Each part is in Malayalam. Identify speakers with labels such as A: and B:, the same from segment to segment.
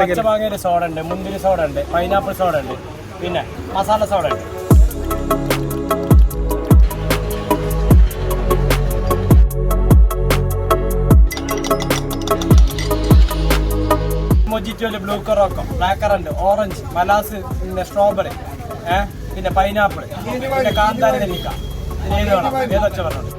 A: പച്ചമാങ്ങയുടെ സോഡ ഉണ്ട് മുന്തിരി സോഡ ഉണ്ട് പൈനാപ്പിൾ സോഡ ഉണ്ട് പിന്നെ മസാല സോഡ ഉണ്ട് മൊജിറ്റോൽ ബ്ലൂ കൊറോക്കോ ബ്ലാക്ക് കറന്റ് ഓറഞ്ച് മലാസ് പിന്നെ സ്ട്രോബെറി ഏഹ് പിന്നെ പൈനാപ്പിൾ പിന്നെ കാന്താരി നെല്ലിക്ക. ഏത് വേണം. ഏതൊച്ച പറഞ്ഞത്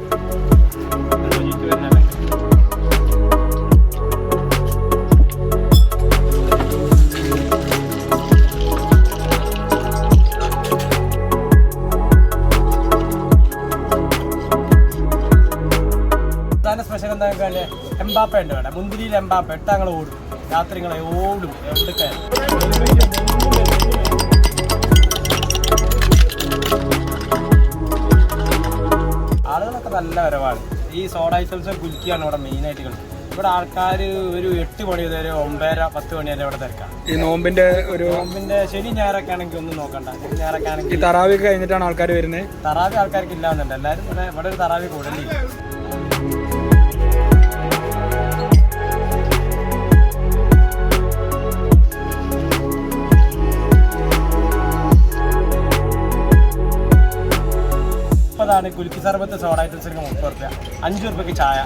A: പ്രധാന സ്പെഷ്യൽ എന്താ വെച്ചാൽ എംബാപ്പ ഉണ്ട് വേണം മുന്തിരിയിൽ എംബാപ്പ. ഇട്ട് ഞങ്ങൾ ഓടും. രാത്രി ഞങ്ങൾ ഓടും. എവിടേക്ക് ആളുകളൊക്കെ നല്ല വരവാണ്. ഈ സോഡ ഐറ്റംസ് കുലുക്കിയാണ് ഇവിടെ മെയിനായിട്ട് കളിക്കുന്നത് ഇവിടെ ആൾക്കാർ ഒരു എട്ട് മണി വരെ ഒമ്പതര പത്ത് മണി വരെ ഇവിടെ തിരക്കാം
B: ഈ നോമ്പിന്റെ ഒരു
A: നോമ്പിന്റെ ശനി ഞായറൊക്കെ ആണെങ്കിൽ ഒന്നും നോക്കണ്ട. ശനി ഞായറൊക്കെ ആണെങ്കിൽ
B: തറാവി കഴിഞ്ഞിട്ടാണ് ആൾക്കാർ വരുന്നത്?
A: തറാവി ആൾക്കാർക്ക് ഇല്ലാന്നുണ്ട്. എല്ലാവരും ഇവിടെ ഇവിടെ ഒരു തറാവി കൂടുതലില്ല മുപ്പതാണ് കുലുക്കി സർബത്ത് സോഡ ഐറ്റംസിന് മുപ്പത് റുപ്യ. അഞ്ച് റുപ്യക്ക് ചായ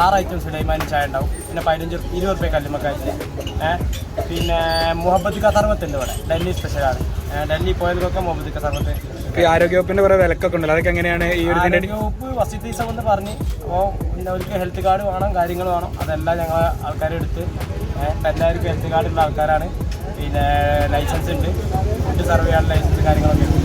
A: ആറ് ഐറ്റംസ് ഡൈമാനി ചായ ഉണ്ടാവും. പിന്നെ പതിനഞ്ച് ഇരുപത് റുപ്യ കല്ലുമ്മക്കാഴ്ച ഏഹ് പിന്നെ മുഹബത്ത് ക സർബത്ത് ഉണ്ട് ഇവിടെ. ഡൽഹി സ്പെഷ്യലാണ് ആണ്. ഡൽഹി പോയതിലൊക്കെ മുഹബത്ത് ക സർബത്ത്.
B: ഈ ആരോഗ്യവകുപ്പിന്റെ കുറെ വിലക്കൊക്കെ ഉണ്ടല്ലോ. അതൊക്കെ എങ്ങനെയാണ് ഈ ഒരു
A: ആരോഗ്യവകുപ്പ് വസതി എന്ന് പറഞ്ഞ് അപ്പോൾ പിന്നെ അവർക്ക് ഹെൽത്ത് കാർഡ് വേണം കാര്യങ്ങൾ വേണം. അതെല്ലാം ഞങ്ങൾ ആൾക്കാരെ എടുത്ത് ഇപ്പം എല്ലാവർക്കും ഹെൽത്ത് കാർഡുള്ള ഉള്ള ആൾക്കാരാണ്. പിന്നെ ലൈസൻസ് ഉണ്ട്. ഫുഡ് സർവേ ചെയ്യാനുള്ള ലൈസൻസ് കാര്യങ്ങളൊക്കെ ഉണ്ട്.